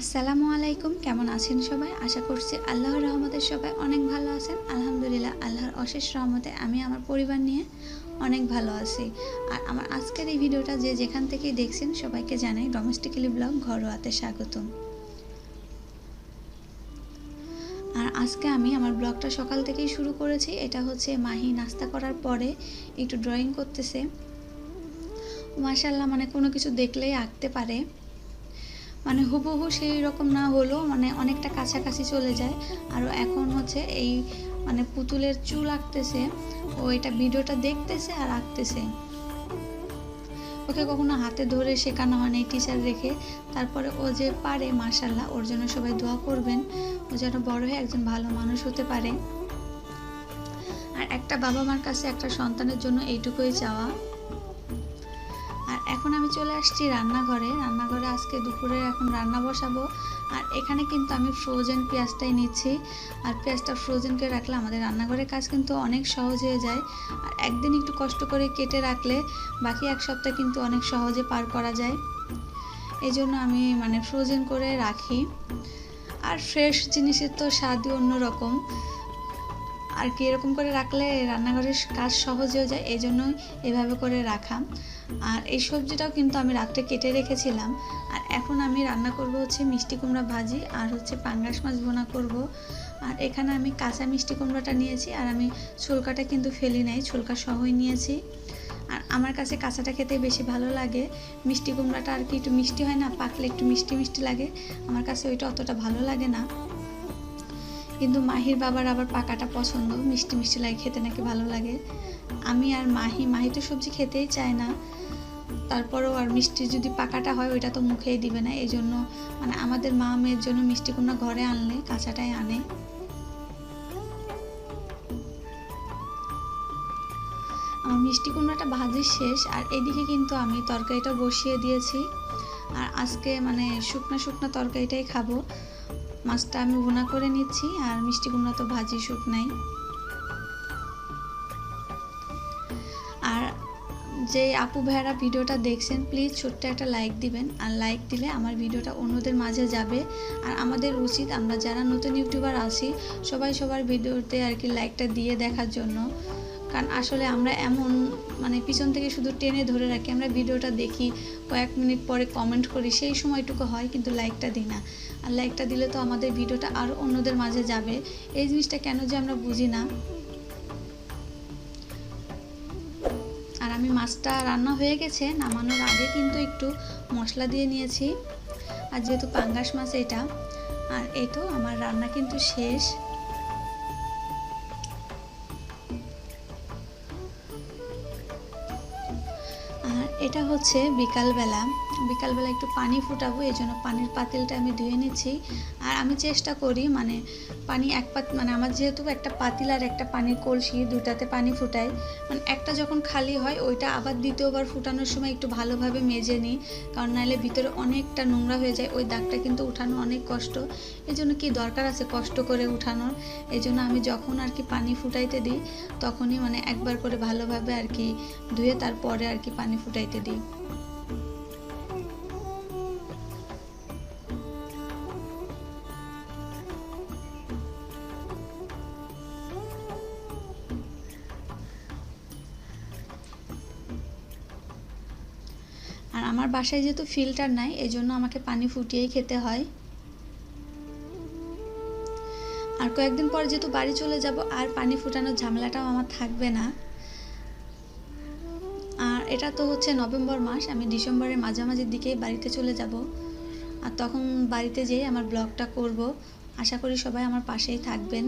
আসসালামু আলাইকুম, কেমন আছেন সবাই? আশা করছি আল্লাহর রহমতের সবাই অনেক ভালো আছেন। আলহামদুলিল্লাহ, আল্লাহর অশেষ রহমতে আমি আমার পরিবার নিয়ে অনেক ভালো আছি। আর আমার আজকের এই ভিডিওটা যে যেখান থেকেই দেখছেন, সবাইকে জানাই ডোমেস্টিক্যালি ব্লগ ঘরোয়াতে স্বাগতম। আর আজকে আমি আমার ব্লগটা সকাল থেকেই শুরু করেছি। এটা হচ্ছে মাহি নাস্তা করার পরে একটু ড্রয়িং করতেছে। মাশাল্লাহ মানে কোনো কিছু দেখলেই আঁকতে পারে। মানে হুবহু সেই রকম না হলেও মানে অনেকটা কাছাকাছি চলে যায়। আর এখন হচ্ছে এই মানে পুতুলের চুল আঁকতেছে, ও এটা ভিডিওটা দেখতেছে আর আঁকতেছে। ওকে কখনো হাতে ধরে শেখানো হয় না টিচার রেখে তারপরে ও যে পারে মার্শাল্লাহ ওর জন্য সবাই দোয়া করবেন। ও যেন বড় হয়ে একজন ভালো মানুষ হতে পারে। আর একটা বাবা মার কাছে একটা সন্তানের জন্য এইটুকুই চাওয়া। এখন আমি চলে আসছি রান্নাঘরে। রান্নাঘরে আজকে দুপুরে এখন রান্না বসাবো। আর এখানে কিন্তু আমি ফ্রোজেন পেঁয়াজটাই নিচ্ছি। আর পেঁয়াজটা ফ্রোজেন করে রাখলে আমাদের রান্নাঘরের কাজ কিন্তু অনেক সহজ হয়ে যায়। আর একদিন একটু কষ্ট করে কেটে রাখলে বাকি এক সপ্তাহ কিন্তু অনেক সহজে পার করা যায়। এই জন্য আমি মানে ফ্রোজেন করে রাখি। আর ফ্রেশ জিনিসের তো স্বাদই অন্যরকম। আর কি এরকম করে রাখলে রান্নাঘরের কাজ সহজ হয়ে যায় এই জন্যই এভাবে করে রাখা। আর এই সবজিটাও কিন্তু আমি রাত্রে কেটে রেখেছিলাম। আর এখন আমি রান্না করব হচ্ছে মিষ্টি কুমড়া ভাজি আর হচ্ছে পাঙ্গাস মাছ বোনা করব। আর এখানে আমি কাঁচা মিষ্টি কুমড়াটা নিয়েছি আর আমি ছোলকাটা কিন্তু ফেলি নাই, ছোলকা সহই নিয়েছি। আর আমার কাছে কাঁচাটা খেতে বেশি ভালো লাগে। মিষ্টি কুমড়াটা আর কি একটু মিষ্টি হয় না, পাকলে একটু মিষ্টি মিষ্টি লাগে। আমার কাছে ওইটা অতটা ভালো লাগে না। কিন্তু মাহির বাবার আবার পাকাটা পছন্দ। মিষ্টি মিষ্টি লাগে, খেতে নাকি ভালো লাগে। আমি আর মাহি মাহি তো সবজি খেতেই চায় না। তারপরেও আর মিষ্টি যদি পাকাটা হয়, ওইটা তো মুখেই দিবে না। এই জন্য মানে আমাদের মা মেয়ের জন্য মিষ্টি কুমড়া ঘরে আনলে, কাঁচাটাই আনে। আমার মিষ্টি কুমড়াটা ভাজি শেষ, আর এদিকে কিন্তু আমি তরকারিটা বসিয়ে দিয়েছি। আর আজকে মানে শুকনো শুকনো তরকারিটাই খাব। মাছটা আমি ভুনা করে নিচ্ছি, আর মিষ্টি কুমড়া তো ভাজি শুকনাই আর যে আপু ভাইয়ারা ভিডিওটা দেখছেন প্লিজ ছোট্ট একটা লাইক দিবেন, আর লাইক দিলে আমার ভিডিওটা অন্যদের মাঝে যাবে। আর আমাদের উচিত, আমরা যারা নতুন ইউটিউবার আছি, সবাই সবার ভিডিওতে আর কি লাইকটা দিয়ে দেখার জন্য। কারণ আসলে আমরা এমন মানে পিছন থেকে শুধু টেনে ধরে রাখি, আমরা ভিডিওটা দেখি, কয়েক মিনিট পরে কমেন্ট করি, সেই সময়টুকু হয় কিন্তু লাইকটা দিই না। আর লাইকটা দিলে তো আমাদের ভিডিওটা আরও অন্যদের মাঝে যাবে। এই জিনিসটা কেন যে আমরা বুঝি না। আর আমি মাছটা রান্না হয়ে গেছে, নামানোর আগে কিন্তু একটু মশলা দিয়ে নিয়েছি। আর যেহেতু পাঙ্গাস মাছ এটা, আর এই তো আমার রান্না কিন্তু শেষ। এটা হচ্ছে বিকালবেলা। বিকালবেলা একটু পানি ফুটাবো এই জন্য পানির পাতিলটা আমি ধুয়ে নিচ্ছি। আর আমি চেষ্টা করি মানে পানি এক পাত মানে আমার যেহেতু একটা পাতিল আর একটা পানির কলসি দুটাতে পানি ফুটাই মানে একটা যখন খালি হয়, ওইটা আবার দ্বিতীয়বার ফুটানোর সময় একটু ভালোভাবে মেজে নিই, কারণ নাহলে ভিতরে অনেকটা নোংরা হয়ে যায়, ওই দাগটা কিন্তু উঠানো অনেক কষ্ট। এই জন্য কি দরকার আছে কষ্ট করে উঠানোর? এই জন্য আমি যখন আর কি পানি ফুটাইতে দিই, তখনই মানে একবার করে ভালোভাবে আর কি ধুয়ে তারপরে আর কি পানি ফুটাইতে দিই। বাসায় যেহেতু ফিল্টার নাই এই জন্য আমাকে পানি ফুটিয়েই খেতে হয়। আর কয়েকদিন পর যেহেতু বাড়ি চলে যাব, আর পানি ফুটানোর ঝামেলাটাও আমার থাকবে না। আর এটা তো হচ্ছে নভেম্বর মাস, আমি ডিসেম্বরের মাঝামাঝির দিকেই বাড়িতে চলে যাব। আর তখন বাড়িতে যেয়ে আমার ব্লগটা করব। আশা করি সবাই আমার পাশেই থাকবেন।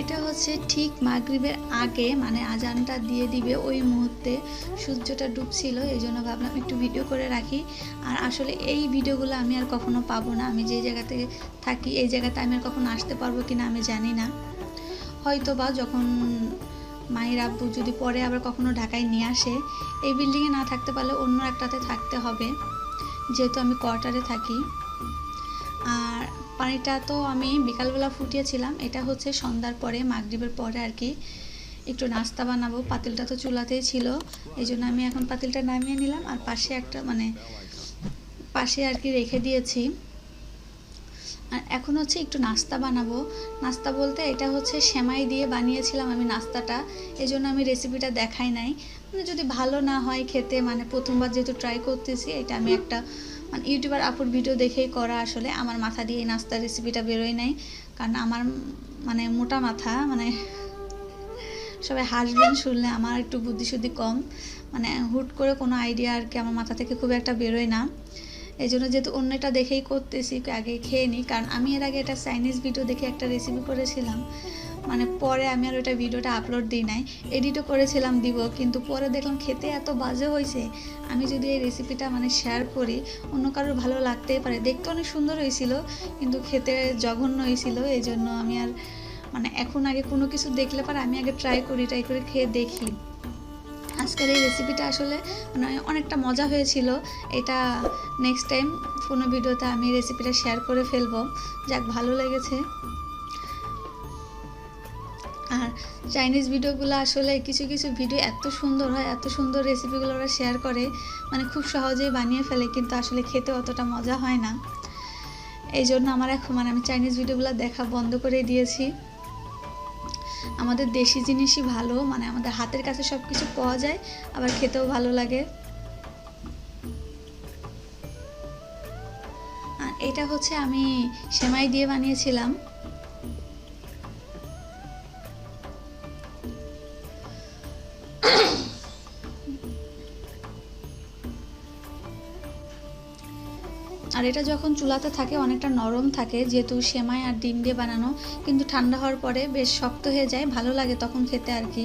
এটা হচ্ছে ঠিক মাগরিবের আগে মানে আজানটা দিয়ে দিবে ওই মুহূর্তে সূর্যটা ডুবছিল, এই জন্য ভাবলাম একটু ভিডিও করে রাখি। আর আসলে এই ভিডিওগুলো আমি আর কখনো পাবো না। আমি যে জায়গাতে থাকি এই জায়গাতে আমি আর কখনো আসতে পারব কি না আমি জানি না। হয়তো বা যখন মায়ের আব্বু যদি পরে আবার কখনো ঢাকায় নিয়ে আসে, এই বিল্ডিংয়ে না থাকতে পারলে অন্য একটাতে থাকতে হবে, যেহেতু আমি কোয়ার্টারে থাকি। আর পানিটা তো আমি বিকালবেলা ফুটিয়েছিলাম। এটা হচ্ছে সন্ধ্যার পরে, মাগরিবের পরে আর কি। একটু নাস্তা বানাবো। পাতিলটা তো চুলাতেই ছিল। এই জন্য আমি এখন পাতিলটা নামিয়ে নিলাম আর পাশে একটা মানে পাশে আর কি রেখে দিয়েছি। আর এখন হচ্ছে একটু নাস্তা বানাবো। নাস্তা বলতে এটা হচ্ছে সেমাই দিয়ে বানিয়েছিলাম আমি নাস্তাটা। এই জন্য আমি রেসিপিটা দেখাই নাই। মানে যদি ভালো না হয় খেতে মানে প্রথমবার যেহেতু ট্রাই করতেছি, এটা আমি একটা মানে ইউটিউবার আপুর ভিডিও দেখেই করা আসলে। আমার মাথা দিয়ে নাস্তার রেসিপিটা বেরোয় নাই। কারণ আমার মানে মোটা মাথা মানে সবাই হাসবেন, শুনলে আমার একটু বুদ্ধিশুদ্ধি কম। মানে হুট করে কোনো আইডিয়া আর কি আমার মাথা থেকে খুব একটা বেরোয় না। এই জন্য যেহেতু অন্যটা দেখেই করতেছি আগে খেয়ে নিই। কারণ আমি এর আগে একটা চাইনিজ ভিডিও দেখে একটা রেসিপি করেছিলাম। মানে পরে আমি আর ওইটা ভিডিওটা আপলোড দিই নাই। এডিটও করেছিলাম দিব, কিন্তু পরে দেখলাম খেতে এত বাজে হয়েছে। আমি যদি এই রেসিপিটা মানে শেয়ার করি, অন্য কারোর ভালো লাগতেই পারে। দেখতে অনেক সুন্দর হয়েছিল, কিন্তু খেতে জঘন্য হয়েছিল এই জন্য আমি আর মানে এখন আগে কোনো কিছু দেখলে পারে আমি আগে ট্রাই করি ট্রাই করে খেয়ে দেখি। আজকের এই রেসিপিটা আসলে মানে অনেকটা মজা হয়েছিল। এটা নেক্সট টাইম কোনো ভিডিওতে আমি রেসিপিটা শেয়ার করে ফেলব। যাক, ভালো লেগেছে। আর চাইনিজ ভিডিওগুলো আসলে কিছু কিছু ভিডিও এত সুন্দর হয়, এত সুন্দর রেসিপিগুলো ওরা শেয়ার করে মানে খুব সহজেই বানিয়ে ফেলে, কিন্তু আসলে খেতে অতটা মজা হয় না। এই জন্য আমার এখন মানে আমি চাইনিজ ভিডিওগুলো দেখা বন্ধ করে দিয়েছি। আমাদের দেশি জিনিসই ভালো মানে আমাদের হাতের কাছে সব কিছু পাওয়া যায়, আবার খেতেও ভালো লাগে। এটা হচ্ছে আমি সেমাই দিয়ে বানিয়েছিলাম। আর এটা যখন চুলাতে থাকে, অনেকটা নরম থাকে, যেহেতু সেমাই আর ডিম দিয়ে বানানো, কিন্তু ঠান্ডা হওয়ার পরে বেশ শক্ত হয়ে যায়, ভালো লাগে তখন খেতে আর কি।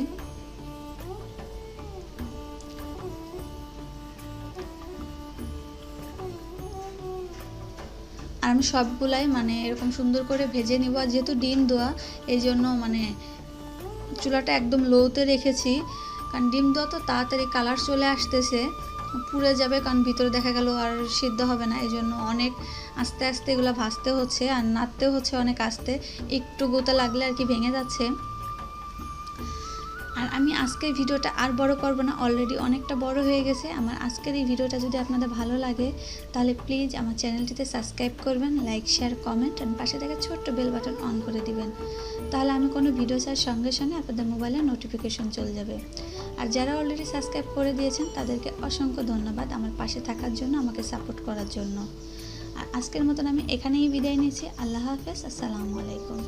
আর আমি সবগুলাই মানে এরকম সুন্দর করে ভেজে নিব, আর যেহেতু ডিম দেওয়া এই জন্য মানে চুলাটা একদম লোতে রেখেছি। কারণ ডিম দেওয়া তো তাড়াতাড়ি কালার চলে আসতেছে। পুড়ে যাবে কারণ ভিতরে দেখা গেল আর সিদ্ধ হবে না এই জন্য অনেক আস্তে আস্তে এগুলো ভাজতে হচ্ছে আর নাড়তে হচ্ছে অনেক আস্তে। একটু গোতা লাগলে আর কি ভেঙে যাচ্ছে। আর আমি আজকের ভিডিওটা আর বড় করব না অলরেডি অনেকটা বড় হয়ে গেছে। আমার আজকের এই ভিডিওটা যদি আপনাদের ভালো লাগে, তাহলে প্লিজ আমার চ্যানেলটিতে সাবস্ক্রাইব করবেন লাইক শেয়ার কমেন্ট আর পাশে থেকে ছোট্ট বেল বাটন অন করে দিবেন। তাহলে আমি কোনো ভিডিও ছাড়ার সঙ্গে সঙ্গে আপনাদের মোবাইলে নোটিফিকেশন চলে যাবে। আর যারা অলরেডি সাবস্ক্রাইব করে দিয়েছেন, তাদেরকে অসংখ্য ধন্যবাদ আমার পাশে থাকার জন্য, আমাকে সাপোর্ট করার জন্য। আর আজকের মতন আমি এখানেই বিদায় নিয়েছি আল্লাহ হাফেজ, আসসালামু আলাইকুম।